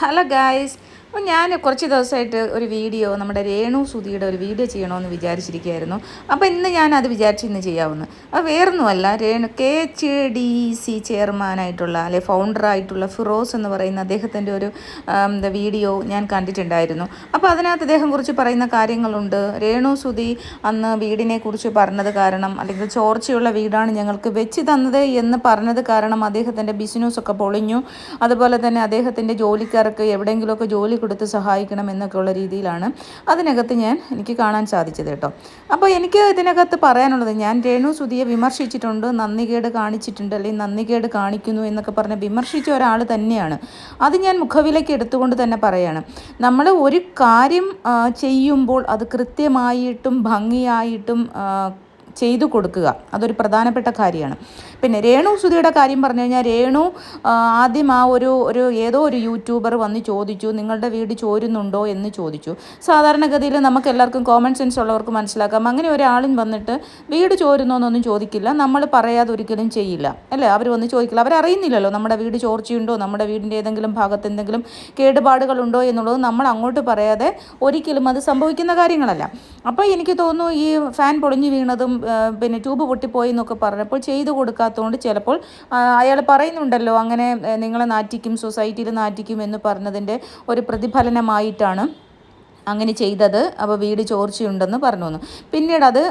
Hello guys അപ്പോൾ ഞാൻ കുറച്ച് ദിവസമായിട്ട് ഒരു വീഡിയോ നമ്മുടെ രേണു സുധിയുടെ ഒരു വീഡിയോ ചെയ്യണമെന്ന് വിചാരിച്ചിരിക്കുകയായിരുന്നു. അപ്പോൾ ഇന്ന് ഞാൻ അത് വിചാരിച്ച് ഇന്ന് ചെയ്യാവുന്നു. അപ്പോൾ വേറൊന്നുമല്ല Renu K H D C ചെയർമാനായിട്ടുള്ള അല്ലെ ഫൗണ്ടറായിട്ടുള്ള ഫിറോസ് എന്ന് പറയുന്ന അദ്ദേഹത്തിന്റെ ഒരു വീഡിയോ ഞാൻ കണ്ടിട്ടുണ്ടായിരുന്നു. അപ്പോൾ അതിനകത്ത് അദ്ദേഹം കുറിച്ച് പറയുന്ന കാര്യങ്ങളുണ്ട്. രേണു സുധി അന്ന് വീടിനെ കുറിച്ച് പറഞ്ഞത് കാരണം അല്ലെങ്കിൽ ചോർച്ചയുള്ള വീടാണ് ഞങ്ങൾക്ക് വെച്ച് തന്നത് എന്ന് പറഞ്ഞത് കാരണം അദ്ദേഹത്തിന്റെ ബിസിനസ്സൊക്കെ പൊളിഞ്ഞു. അതുപോലെ തന്നെ അദ്ദേഹത്തിന്റെ ജോലിക്കാർക്ക് എവിടെയെങ്കിലുമൊക്കെ ജോലി കൊടുത്ത് സഹായിക്കണം എന്നൊക്കെ ഉള്ള രീതിയിലാണ് അതിനകത്ത് ഞാൻ എനിക്ക് കാണാൻ സാധിച്ചത് കേട്ടോ. അപ്പോൾ എനിക്ക് ഇതിനകത്ത് പറയാനുള്ളത് ഞാൻ രേണു സുധിയെ വിമർശിച്ചിട്ടുണ്ട് നന്ദികേട് കാണിച്ചിട്ടുണ്ട് അല്ലെങ്കിൽ നന്ദികേട് കാണിക്കുന്നു എന്നൊക്കെ പറഞ്ഞ് വിമർശിച്ച ഒരാൾ തന്നെയാണ്. അത് ഞാൻ മുഖവിലേക്ക് എടുത്തുകൊണ്ട് തന്നെ പറയാണ്. നമ്മൾ ഒരു കാര്യം ചെയ്യുമ്പോൾ അത് കൃത്യമായിട്ടും ഭംഗിയായിട്ടും ചെയ്തു കൊടുക്കുക. അതൊരു പ്രധാനപ്പെട്ട കാര്യമാണ്. പിന്നെ രേണു സുധിയുടെ കാര്യം പറഞ്ഞു കഴിഞ്ഞാൽ രേണു ആദ്യം ആ ഒരു ഒരു ഏതോ ഒരു യൂട്യൂബർ വന്ന് ചോദിച്ചു നിങ്ങളുടെ വീട് ചോരുന്നുണ്ടോ? എന്ന് ചോദിച്ചു. സാധാരണഗതിയിൽ നമുക്ക് എല്ലാവർക്കും കോമൺ സെൻസ് ഉള്ളവർക്ക് മനസ്സിലാക്കാം. അങ്ങനെ ഒരാളും വന്നിട്ട് വീട് ചോരുന്നോ? എന്നൊന്നും ചോദിക്കില്ല. നമ്മൾ പറയാതെ ഒരിക്കലും ചെയ്യില്ല. അല്ലേ? അവർ വന്ന് ചോദിക്കില്ല. അവരറിയുന്നില്ലല്ലോ നമ്മുടെ വീട് ചോർച്ചയുണ്ടോ? നമ്മുടെ വീടിന്റെ ഏതെങ്കിലും ഭാഗത്ത് എന്തെങ്കിലും കേടുപാടുകളുണ്ടോ? എന്നുള്ളത് നമ്മൾ അങ്ങോട്ട് പറയാതെ ഒരിക്കലും അത് സംഭവിക്കുന്ന കാര്യങ്ങളല്ല. അപ്പോൾ എനിക്ക് തോന്നുന്നു ഈ ഫാൻ പൊളിഞ്ഞു വീണതും പിന്നെ ട്യൂബ് പൊട്ടിപ്പോയി എന്നൊക്കെ പറഞ്ഞപ്പോൾ ചെയ്തു കൊടുക്കാത്തതുകൊണ്ട് ചിലപ്പോൾ അയാൾ പറയുന്നുണ്ടല്ലോ അങ്ങനെ നിങ്ങളെ നാറ്റിക്കും സൊസൈറ്റിയിൽ നാറ്റിക്കും എന്ന് പറഞ്ഞതിന്റെ ഒരു പ്രതിഫലനമായിട്ടാണ്. അങ്ങനെ ചെയ്തത്. അപ്പോൾ വീട് ചോർച്ചയുണ്ടെന്ന് പറഞ്ഞു വന്നു പിന്നീട് അത്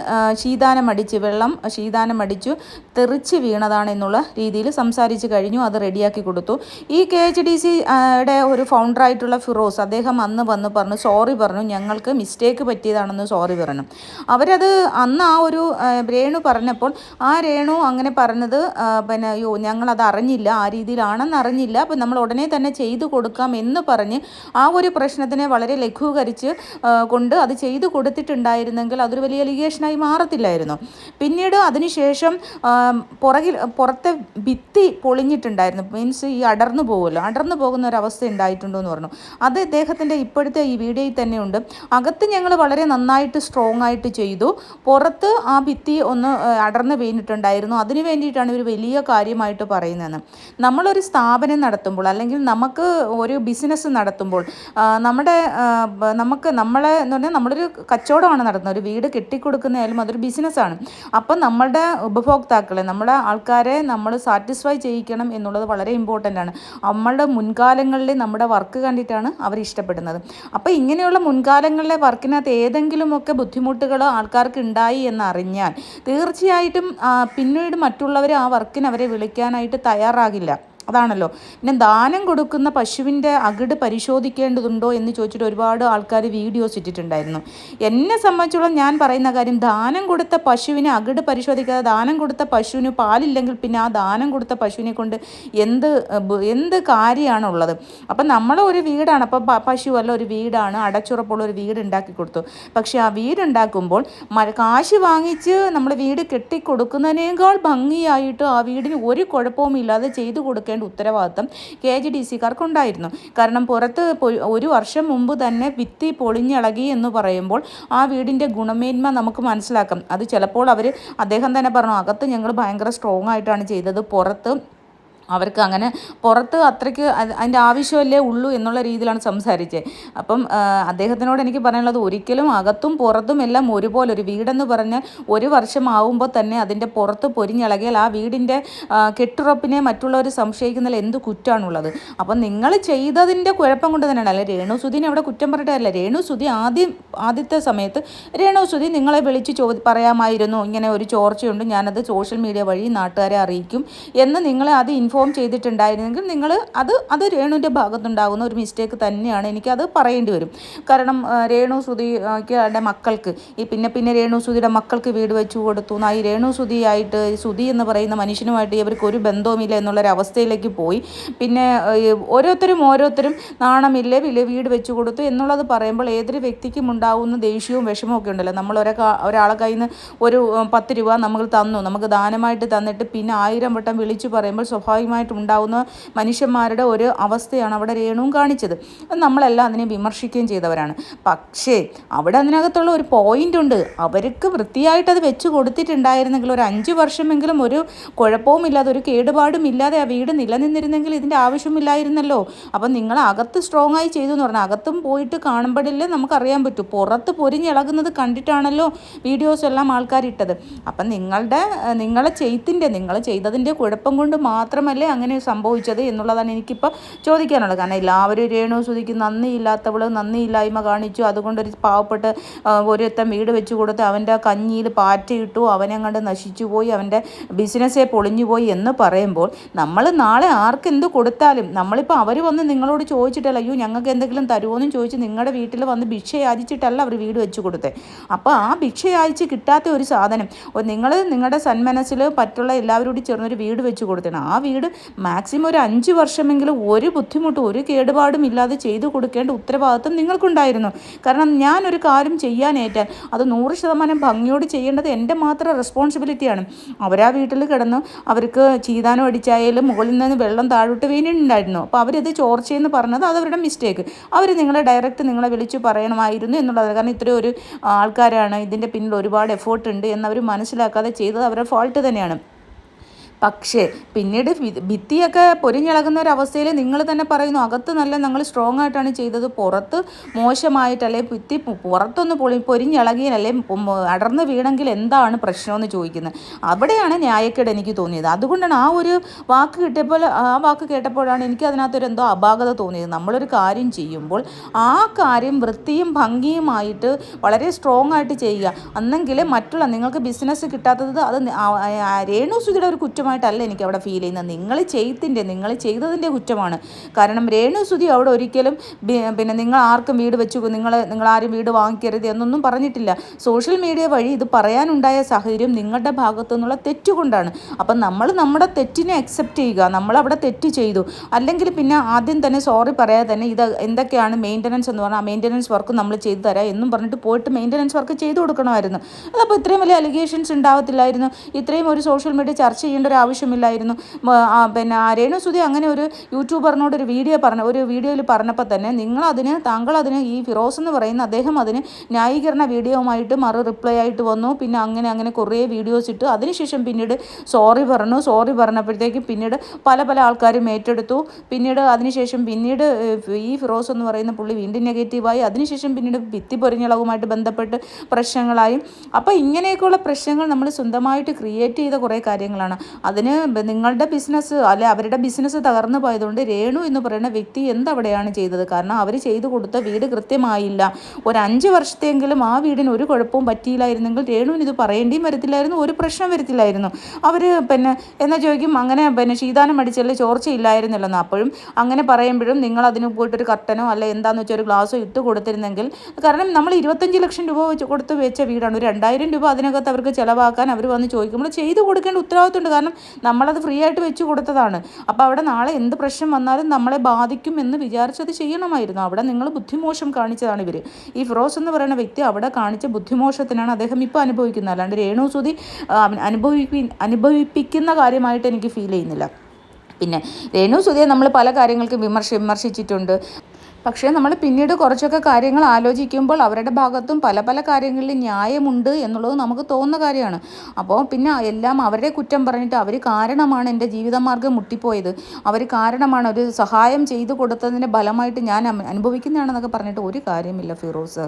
ശീതാനം അടിച്ച് വെള്ളം ശീതാനം അടിച്ചു തെറിച്ച് വീണതാണ് എന്നുള്ള രീതിയിൽ സംസാരിച്ച് കഴിഞ്ഞു. അത് റെഡിയാക്കി കൊടുത്തു. ഈ കെ എച്ച് ഡി സിയുടെ ഒരു ഫൗണ്ടറായിട്ടുള്ള ഫിറോസ് അദ്ദേഹം അന്ന് വന്ന് പറഞ്ഞു സോറി പറഞ്ഞു. ഞങ്ങൾക്ക് മിസ്റ്റേക്ക് പറ്റിയതാണെന്ന് സോറി പറഞ്ഞു. അവരത് അന്ന് ആ ഒരു രേണു പറഞ്ഞപ്പോൾ ആ രേണു അങ്ങനെ പറഞ്ഞത് പിന്നെ അയ്യോ ഞങ്ങളത് അറിഞ്ഞില്ല. ആ രീതിയിലാണെന്ന് അറിഞ്ഞില്ല. അപ്പം നമ്മൾ ഉടനെ തന്നെ ചെയ്തു കൊടുക്കാം എന്ന് പറഞ്ഞ് ആ ഒരു പ്രശ്നത്തിനെ വളരെ ലഘൂകരിച്ച് കൊണ്ട് അത് ചെയ്തു കൊടുത്തിട്ടുണ്ടായിരുന്നെങ്കിൽ അതൊരു വലിയ ലിഗേഷനായി മാറത്തില്ലായിരുന്നു. പിന്നീട് അതിനുശേഷം പുറകിൽ പുറത്തെ ഭിത്തി പൊളിഞ്ഞിട്ടുണ്ടായിരുന്നു. മീൻസ് ഈ അടർന്നു പോകുമല്ലോ അടർന്നു പോകുന്ന ഒരു അവസ്ഥ ഉണ്ടായിട്ടുണ്ടോ എന്ന് പറഞ്ഞു. അത് ഇദ്ദേഹത്തിന്റെ ഇപ്പോഴത്തെ ഈ വീഡിയോയിൽ തന്നെയുണ്ട് അകത്ത് ഞങ്ങൾ വളരെ നന്നായിട്ട് സ്ട്രോങ് ആയിട്ട് ചെയ്തു. പുറത്ത് ആ ഭിത്തി ഒന്ന് അടർന്നു വീണിട്ടുണ്ടായിരുന്നു. അതിന് വേണ്ടിയിട്ടാണ് ഇവർ വലിയ കാര്യമായിട്ട് പറയുന്നതെന്ന്. നമ്മളൊരു സ്ഥാപനം നടത്തുമ്പോൾ അല്ലെങ്കിൽ നമുക്ക് ഒരു ബിസിനസ് നടത്തുമ്പോൾ നമ്മുടെ ബ- നമുക്ക് നമ്മളെ എന്ന് പറഞ്ഞാൽ നമ്മളൊരു കച്ചവടമാണ് നടത്തുന്നത്. ഒരു വീട് കെട്ടിക്കൊടുക്കുന്നതായാലും അതൊരു ബിസിനസ്സാണ്. അപ്പം നമ്മളുടെ ഉപഭോക്താക്കളെ നമ്മുടെ ആൾക്കാരെ നമ്മൾ സാറ്റിസ്ഫൈ ചെയ്യിക്കണം എന്നുള്ളത് വളരെ ഇമ്പോർട്ടന്റ് ആണ്. നമ്മളുടെ മുൻകാലങ്ങളിൽ നമ്മുടെ വർക്ക് കണ്ടിട്ടാണ് അവർ ഇഷ്ടപ്പെടുന്നത്. അപ്പോൾ ഇങ്ങനെയുള്ള മുൻകാലങ്ങളിലെ വർക്കിനകത്ത് ഏതെങ്കിലുമൊക്കെ ബുദ്ധിമുട്ടുകൾ ആൾക്കാർക്ക് ഉണ്ടായി എന്നറിഞ്ഞാൽ തീർച്ചയായിട്ടും പിന്നീട് മറ്റുള്ളവർ ആ വർക്കിന് അവരെ വിളിക്കാനായിട്ട് തയ്യാറാകില്ല. അതാണല്ലോ. പിന്നെ ദാനം കൊടുക്കുന്ന പശുവിന്റെ അകിട് പരിശോധിക്കേണ്ടതുണ്ടോ എന്ന് ചോദിച്ചിട്ട് ഒരുപാട് ആൾക്കാർ വീഡിയോസ് ഇട്ടിട്ടുണ്ടായിരുന്നു. എന്നെ സംബന്ധിച്ചോളം ഞാൻ പറയുന്ന കാര്യം ദാനം കൊടുത്ത പശുവിനെ അകിട് പരിശോധിക്കാതെ ദാനം കൊടുത്ത പശുവിന് പാലില്ലെങ്കിൽ പിന്നെ ആ ദാനം കൊടുത്ത പശുവിനെ കൊണ്ട് എന്ത് എന്ത് കാര്യമാണുള്ളത്? അപ്പം നമ്മൾ ഒരു വീടാണ്. അപ്പം പശു അല്ല ഒരു വീടാണ്. അടച്ചുറപ്പുള്ള ഒരു വീട് ഉണ്ടാക്കി കൊടുത്തു. പക്ഷേ ആ വീടുണ്ടാക്കുമ്പോൾ കാശ് വാങ്ങിച്ച് നമ്മൾ വീട് കെട്ടിക്കൊടുക്കുന്നതിനേക്കാൾ ഭംഗിയായിട്ട് ആ വീടിന് ഒരു കുഴപ്പവും ഇല്ലാതെ ചെയ്തു കൊടുക്കേണ്ട ഉത്തരവാദിത്തം കെ ജി ഡി സിക്കാർക്കുണ്ടായിരുന്നു. കാരണം പുറത്ത് ഒരു വർഷം മുമ്പ് തന്നെ ഭിത്തി പൊളിഞ്ഞിളകി എന്ന് പറയുമ്പോൾ ആ വീടിന്റെ ഗുണമേന്മ നമുക്ക് മനസ്സിലാക്കാം. അത് ചിലപ്പോൾ അവർ അദ്ദേഹം തന്നെ പറഞ്ഞു അകത്ത് ഞങ്ങൾ ഭയങ്കര സ്ട്രോങ് ആയിട്ടാണ് ചെയ്തത്. പുറത്ത് അവർക്ക് അങ്ങനെ പുറത്ത് അത്രയ്ക്ക് അതിന്റെ ആവശ്യമല്ലേ ഉള്ളൂ എന്നുള്ള രീതിയിലാണ് സംസാരിച്ചത്. അപ്പം അദ്ദേഹത്തിനോട് എനിക്ക് പറയാനുള്ളത് ഒരിക്കലും അകത്തും പുറത്തും എല്ലാം ഒരുപോലെ ഒരു വീടെന്ന് പറഞ്ഞാൽ ഒരു വർഷം ആവുമ്പോൾ തന്നെ അതിന്റെ പുറത്ത് പൊരിഞ്ഞിളകിയാൽ ആ വീടിന്റെ കെട്ടുറപ്പിനെ മറ്റുള്ളവർ സംശയിക്കുന്നതിൽ എന്ത് കുറ്റമാണുള്ളത് അപ്പം നിങ്ങൾ ചെയ്തതിന്റെ കുഴപ്പം കൊണ്ട് തന്നെയാണ്. അല്ലെ രേണു സുധീനെ അവിടെ കുറ്റം പറഞ്ഞിട്ടല്ല. രേണു സുധി ആദ്യം ആദ്യത്തെ സമയത്ത് രേണു സുധി നിങ്ങളെ വിളിച്ച് ചോ പറയാമായിരുന്നു. ഇങ്ങനെ ഒരു ചോർച്ചയുണ്ട്. ഞാനത് സോഷ്യൽ മീഡിയ വഴി നാട്ടുകാരെ അറിയിക്കും എന്ന് നിങ്ങളെ അത് ഇൻഫോം ചെയ്തിട്ടുണ്ടായിരുന്നെങ്കിൽ നിങ്ങൾ അത് അത് രേണുവിന്റെ ഭാഗത്തുണ്ടാകുന്ന ഒരു മിസ്റ്റേക്ക് തന്നെയാണ്. എനിക്കത് പറയേണ്ടി വരും. കാരണം രേണു ശ്രുതിക്ക് അവരുടെ മക്കൾക്ക് ഈ പിന്നെ പിന്നെ രേണു സുധിയുടെ മക്കൾക്ക് വീട് വെച്ചു കൊടുത്തു. എന്നാൽ ഈ രേണു സുധിയായിട്ട് ശ്രുതി എന്ന് പറയുന്ന മനുഷ്യനുമായിട്ട് ഇവർക്ക് ഒരു ബന്ധവുമില്ല എന്നുള്ളൊരവസ്ഥയിലേക്ക് പോയി. പിന്നെ ഓരോരുത്തരും ഓരോരുത്തരും നാണമില്ലേ വീട് വെച്ചു കൊടുത്തു എന്നുള്ളത് പറയുമ്പോൾ ഏതൊരു വ്യക്തിക്കും ഉണ്ടാവുന്ന ദേഷ്യവും വിഷമവും ഒക്കെ ഉണ്ടല്ലോ. നമ്മൾ ഒരാ ഒരാളെ കയ്യിൽ നിന്ന് ഒരു പത്ത് രൂപ നമ്മൾ തന്നു. നമുക്ക് ദാനമായിട്ട് തന്നിട്ട് പിന്നെ ആയിരം വട്ടം വിളിച്ചു പറയുമ്പോൾ സ്വാഭാവികമായിട്ടും സ്വാഭാവികമായിട്ട് ഉണ്ടാവുന്ന മനുഷ്യന്മാരുടെ ഒരു അവസ്ഥയാണ് അവിടെ രേണുവും കാണിച്ചത്. നമ്മളെല്ലാം അതിനെ വിമർശിക്കുകയും ചെയ്തവരാണ്. പക്ഷേ അവിടെ അതിനകത്തുള്ള ഒരു പോയിന്റ് ഉണ്ട് അവർക്ക് വൃത്തിയായിട്ട് അത് വെച്ച് കൊടുത്തിട്ടുണ്ടായിരുന്നെങ്കിൽ ഒരു അഞ്ച് വർഷമെങ്കിലും ഒരു കുഴപ്പവും ഇല്ലാതെ ഒരു കേടുപാടും ഇല്ലാതെ ആ വീട് നിലനിന്നിരുന്നെങ്കിൽ ഇതിന്റെ ആവശ്യമില്ലായിരുന്നല്ലോ. അപ്പം നിങ്ങൾ അകത്ത് സ്ട്രോങ് ആയി ചെയ്തു എന്ന് പറഞ്ഞാൽ അകത്തും പോയിട്ട് കാണുമ്പോഴല്ലേ നമുക്കറിയാൻ പറ്റൂ. പുറത്ത് പൊരിഞ്ഞിളകുന്നത് കണ്ടിട്ടാണല്ലോ വീഡിയോസ് എല്ലാം ആൾക്കാർ ഇട്ടത് അപ്പം നിങ്ങളുടെ നിങ്ങളെ ചെയ്ത്തിന്റെ നിങ്ങൾ ചെയ്തതിന്റെ കുഴപ്പം കൊണ്ട് മാത്രമല്ലേ അങ്ങനെ സംഭവിച്ചത് എന്നുള്ളതാണ് എനിക്കിപ്പോൾ ചോദിക്കാനുള്ളത്. കാരണം എല്ലാവരും രേണു സുതിക്ക് നന്ദിയില്ലാത്തവൾ നന്ദിയില്ലായ്മ കാണിച്ചു. അതുകൊണ്ടൊരു പാവപ്പെട്ട് ഒരുത്തം ഒരുത്തൻ വീട് വെച്ച് കൊടുത്ത് അവന്റെ കഞ്ഞിയിൽ പാറ്റയിട്ടു അവനെ കണ്ട് നശിച്ചു പോയി അവന്റെ ബിസിനസ്സേ പൊളിഞ്ഞു പോയി എന്ന് പറയുമ്പോൾ നമ്മൾ നാളെ ആർക്ക് എന്ത് കൊടുത്താലും നമ്മളിപ്പോൾ അവർ വന്ന് നിങ്ങളോട് ചോദിച്ചിട്ടല്ല അയ്യോ ഞങ്ങൾക്ക് എന്തെങ്കിലും തരുമോയെന്നും ചോദിച്ച് നിങ്ങളുടെ വീട്ടിൽ വന്ന് ഭിക്ഷയാചിച്ചിട്ടല്ല അവർ വീട് വെച്ച് കൊടുത്തത് അപ്പോൾ ആ ഭിക്ഷ യാചിച്ച് കിട്ടാത്ത ഒരു സാധനം നിങ്ങൾ നിങ്ങളുടെ സന്മനസ്സിൽ പറ്റുള്ള എല്ലാവരും കൂടി ചേർന്നൊരു വീട് വെച്ച് കൊടുത്തേണം ആ വീട് മാക്സിമം ഒരു അഞ്ച് വർഷമെങ്കിലും ഒരു ബുദ്ധിമുട്ടും ഒരു കേടുപാടും ഇല്ലാതെ ചെയ്തു കൊടുക്കേണ്ട ഉത്തരവാദിത്വം നിങ്ങൾക്കുണ്ടായിരുന്നു. കാരണം ഞാനൊരു കാര്യം ചെയ്യാനേറ്റാൽ അത് നൂറ് ശതമാനം ഭംഗിയോട് ചെയ്യേണ്ടത് എന്റെ മാത്രം റെസ്പോൺസിബിലിറ്റിയാണ്. അവരാ വീട്ടിൽ കിടന്ന് അവർക്ക് ചീതാനം അടിച്ചായാലും മുകളിൽ നിന്ന് വെള്ളം താഴോട്ട് വീണിട്ടുണ്ടായിരുന്നു. അപ്പോൾ അവരത് ചോർച്ചയെന്ന് പറഞ്ഞത് അതവരുടെ മിസ്റ്റേക്ക് അവർ നിങ്ങളെ ഡയറക്റ്റ് നിങ്ങളെ വിളിച്ചു പറയണമായിരുന്നു എന്നുള്ളത് കാരണം ഇത്രയും ഒരു ആൾക്കാരാണ് ഇതിന്റെ പിന്നിൽ ഒരുപാട് എഫേർട്ട് ഉണ്ട് എന്നവർ മനസ്സിലാക്കാതെ ചെയ്തത് അവരുടെ ഫോൾട്ട് തന്നെയാണ്. പക്ഷേ പിന്നീട് ഭിത്തിയൊക്കെ പൊരിഞ്ഞിളകുന്ന ഒരു അവസ്ഥയിൽ നിങ്ങൾ തന്നെ പറയുന്നു അകത്ത് നല്ല ഞങ്ങൾ സ്ട്രോങ് ആയിട്ടാണ് ചെയ്തത് പുറത്ത് മോശമായിട്ടല്ലേ ഭിത്തി പുറത്തൊന്ന് പൊളി പൊരിഞ്ഞിളകിയ ഉം, അടർന്ന് വീണെങ്കിൽ എന്താണ് പ്രശ്നമെന്ന് ചോദിക്കുന്നത് അവിടെയാണ് ന്യായക്കേട് എനിക്ക് തോന്നിയത്. അതുകൊണ്ടാണ് ആ ഒരു വാക്ക് കിട്ടിയപ്പോൾ ആ വാക്ക് കേട്ടപ്പോഴാണ് എനിക്ക് അതിനകത്തൊരു എന്തോ അപാകത തോന്നിയത്. നമ്മളൊരു കാര്യം ചെയ്യുമ്പോൾ ആ കാര്യം വൃത്തിയും ഭംഗിയുമായിട്ട് വളരെ സ്ട്രോങ് ആയിട്ട് ചെയ്യുക. അന്നെങ്കിൽ മറ്റുള്ള നിങ്ങൾക്ക് ബിസിനസ് കിട്ടാത്തത് അത് നി- ആ- ആ- രേണു സുധിയുടെ ഒരു കുറ്റമായിട്ടല്ല എനിക്ക് അവിടെ ഫീൽ ചെയ്യുന്നത്. നിങ്ങൾ ചെയ്തിന്റെ നിങ്ങൾ ചെയ്തതിന്റെ കുറ്റമാണ്. കാരണം രേണു സുധി അവിടെ ഒരിക്കലും പിന്നെ നിങ്ങൾ ആർക്കും വീട് വെച്ചു നിങ്ങൾ നിങ്ങൾ ആരും വീട് വാങ്ങിക്കരുത് എന്നൊന്നും പറഞ്ഞിട്ടില്ല. സോഷ്യൽ മീഡിയ വഴി ഇത് പറയാനുണ്ടായ സാഹചര്യം നിങ്ങളുടെ ഭാഗത്തു നിന്നുള്ള തെറ്റുകൊണ്ടാണ്. അപ്പം നമ്മൾ നമ്മുടെ തെറ്റിനെ അക്സെപ്റ്റ് ചെയ്യുക. നമ്മൾ നമ്മളവിടെ തെറ്റ് ചെയ്തു. അല്ലെങ്കിൽ പിന്നെ ആദ്യം തന്നെ സോറി പറയാതെ തന്നെ ഇത് എന്തൊക്കെയാണ് മെയിന്റനൻസ് എന്ന് പറഞ്ഞാൽ മെയിന്റനൻസ് വർക്ക് നമ്മൾ ചെയ്തു തരാം എന്നും പറഞ്ഞിട്ട് പോയിട്ട് മെയിന്റനൻസ് വർക്ക് ചെയ്തു കൊടുക്കണമായിരുന്നു. അതപ്പോൾ ഇത്രയും വലിയ അലിഗേഷൻസ് ഉണ്ടാവത്തില്ലായിരുന്നു. ഇത്രയും ഒരു സോഷ്യൽ മീഡിയ ചർച്ച ചെയ്യേണ്ട ഒരു ആവശ്യമില്ലായിരുന്നു പിന്നെ ആ രേണു സുധി അങ്ങനെ ഒരു യൂട്യൂബറിനോട് ഒരു വീഡിയോ പറഞ്ഞ ഒരു വീഡിയോയിൽ പറഞ്ഞപ്പോൾ തന്നെ നിങ്ങളതിന് താങ്കൾ അതിന് ഈ ഫിറോസ് എന്ന് പറയുന്ന അദ്ദേഹം അതിന് ന്യായീകരണ വീഡിയോവുമായിട്ട് മറു റിപ്ലൈ ആയിട്ട് വന്നു. പിന്നെ അങ്ങനെ അങ്ങനെ കുറേ വീഡിയോസ് ഇട്ടു അതിനുശേഷം പിന്നീട് സോറി പറഞ്ഞു. സോറി പറഞ്ഞപ്പോഴത്തേക്ക് പിന്നീട് പല പല ആൾക്കാരും ഏറ്റെടുത്തു. പിന്നീട് അതിനുശേഷം പിന്നീട് ഈ ഫിറോസ് എന്ന് പറയുന്ന പുള്ളി വീണ്ടും നെഗറ്റീവായി അതിനുശേഷം പിന്നീട് ഭിത്തി പൊരിഞ്ഞളവുമായിട്ട് ബന്ധപ്പെട്ട് പ്രശ്നങ്ങളായി. അപ്പോൾ ഇങ്ങനെയൊക്കെയുള്ള പ്രശ്നങ്ങൾ നമ്മൾ സ്വന്തമായിട്ട് ക്രിയേറ്റ് ചെയ്ത കുറേ കാര്യങ്ങളാണ്. അതിന് നിങ്ങളുടെ ബിസിനസ് അല്ലെ അവരുടെ ബിസിനസ് തകർന്നു പോയതുകൊണ്ട് രേണു എന്ന് പറയുന്ന വ്യക്തി എന്തവിടെയാണ് ചെയ്തത്? കാരണം അവർ ചെയ്തു കൊടുത്ത വീട് കൃത്യമായില്ല. ഒരു അഞ്ച് വർഷത്തെങ്കിലും ആ വീടിന് ഒരു കുഴപ്പവും പറ്റിയില്ലായിരുന്നെങ്കിൽ രേണുവിന് ഇത് പറയേണ്ടിയും വരത്തില്ലായിരുന്നു ഒരു പ്രശ്നം വരത്തില്ലായിരുന്നു. അവർ പിന്നെ എന്നാ ചോദിക്കും? അങ്ങനെ പിന്നെ ശീതാനം അടിച്ചല്ലേ ചോർച്ചയില്ലായിരുന്നല്ലോ അപ്പോഴും അങ്ങനെ പറയുമ്പോഴും നിങ്ങൾ അതിന് പോയിട്ടൊരു കർട്ടനോ അല്ല എന്താണെന്ന് വെച്ചാൽ ഒരു ഗ്ലാസ്സോ ഇട്ട് കൊടുത്തിരുന്നെങ്കിൽ കാരണം നമ്മൾ ഇരുപത്തഞ്ച് ലക്ഷം രൂപ വെച്ച് കൊടുത്ത് വെച്ച വീടാണ്. ഒരു രണ്ടായിരം രൂപ അതിനകത്ത് അവർക്ക് ചിലവാക്കാൻ അവർ വന്ന് ചോദിക്കുമ്പോൾ ചെയ്തു കൊടുക്കേണ്ട ഉത്തരവാദിത്തമുണ്ട് കാരണം നമ്മളത് ഫ്രീ ആയിട്ട് വെച്ച് കൊടുത്തതാണ്. അപ്പോൾ അവിടെ നാളെ എന്ത് പ്രശ്നം വന്നാലും നമ്മളെ ബാധിക്കും എന്ന് വിചാരിച്ചത് ചെയ്യണമായിരുന്നു. അവിടെ നിങ്ങൾ ബുദ്ധിമോശം കാണിച്ചതാണ് ഇവർ ഈ ഫിറോസ് എന്ന് പറയുന്ന വ്യക്തി അവിടെ കാണിച്ച ബുദ്ധിമോശത്തിനാണ് അദ്ദേഹം ഇപ്പോൾ അനുഭവിക്കുന്നത്. അല്ലാണ്ട് രേണു സുതി അനുഭവിപ്പി അനുഭവിപ്പിക്കുന്ന കാര്യമായിട്ട് എനിക്ക് ഫീൽ ചെയ്യുന്നില്ല. പിന്നെ രേണു നമ്മൾ പല കാര്യങ്ങൾക്കും വിമർശ വിമർശിച്ചിട്ടുണ്ട്. പക്ഷേ നമ്മൾ പിന്നീട് കുറച്ചൊക്കെ കാര്യങ്ങൾ ആലോചിക്കുമ്പോൾ അവരുടെ ഭാഗത്തും പല പല കാര്യങ്ങളിൽ ന്യായമുണ്ട് എന്നുള്ളത് നമുക്ക് തോന്നുന്ന കാര്യമാണ്. അപ്പോൾ പിന്നെ എല്ലാം അവരുടെ കുറ്റം പറഞ്ഞിട്ട് അവർ കാരണമാണ് എന്റെ ജീവിതമാർഗം മുട്ടിപ്പോയത്. അവർ കാരണമാണ് ഒരു സഹായം ചെയ്തു കൊടുത്തതിന്റെ ഫലമായിട്ട് ഞാൻ അനുഭവിക്കുന്നതാണെന്നൊക്കെ പറഞ്ഞിട്ട് ഒരു കാര്യമില്ല ഫിറോസ്